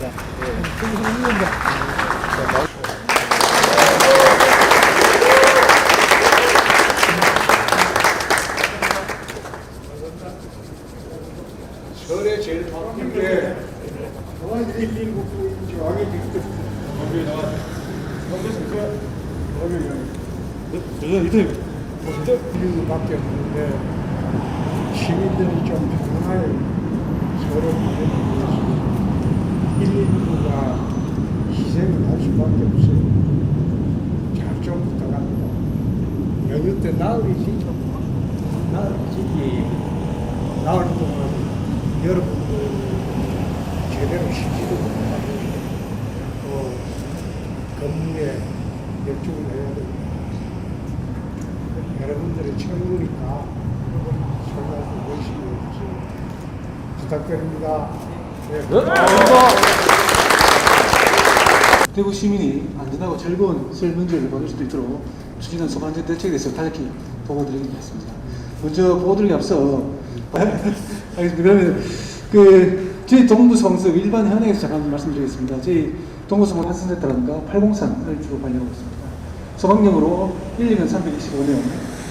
연결을 해줘서 감사합니다. 절에 제일 바쁜 게 정말 119 저항이 지금 거기에 119가 희생을 할 수밖에 없어요. 잘좀 부탁합니다. 연휴 때 나흘이지? 나흘이지? 나흘 동안 여러분들 제대로 쉬지도 못하고 또 근무에 열중을 해야 됩니다. 여러분들의 책무니까 정말 열심히 해주세요. 부탁드립니다. 네. 대구 시민이 안전하고 즐거운 설 명절을 보낼 수도 있도록 추진한 소방안전 대책에 대해서 간략히 보고드리겠습니다. 먼저 보고드리기 앞서 알겠습니다. 그러면 그 저희 동부 소방서 일반 현행에서 잠깐 말씀드리겠습니다. 저희 동부 소방 한선센터라든가 803을 주로 관리하고 있습니다. 소방령으로 1년간 325명,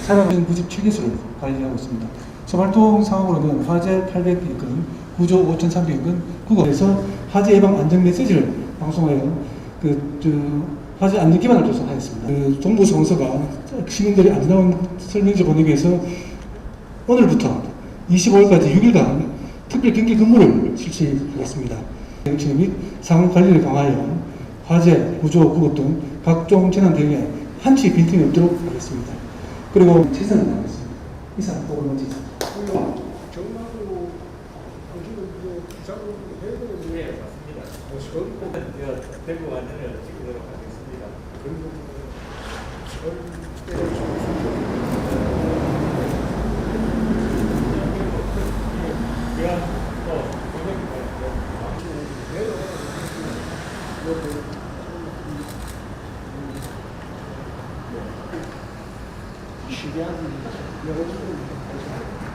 사망은 97개수를 관리하고 있습니다. 소방활동 상황으로는 화재 800건, 구조 5,300건, 국어에서 화재 예방 안전 메시지를 방송하여 그, 저, 화재 안전 기반을 조성하였습니다. 그 동부소방서가 시민들이 안전한 설명지 보내기 위해서 오늘부터 25일까지 6일간 특별 경기 근무를 실시하겠습니다. 정치 및 상황 관리를 강화하여 화재, 구조, 구급 등 각종 재난 대응에 한치 빈틈이 없도록 하겠습니다. 그리고 최선을 다하겠습니다. 이상 보고 넘치겠습니다. 정말로 요즘은 해야 되는데 예, 맞습니다. 뭐 서울 저 대구 안전을 지키도록 하겠습니다. 그리고 고객님 시리아는 여러분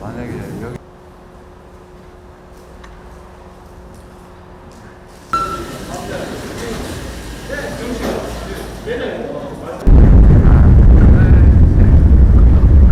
만약에 여기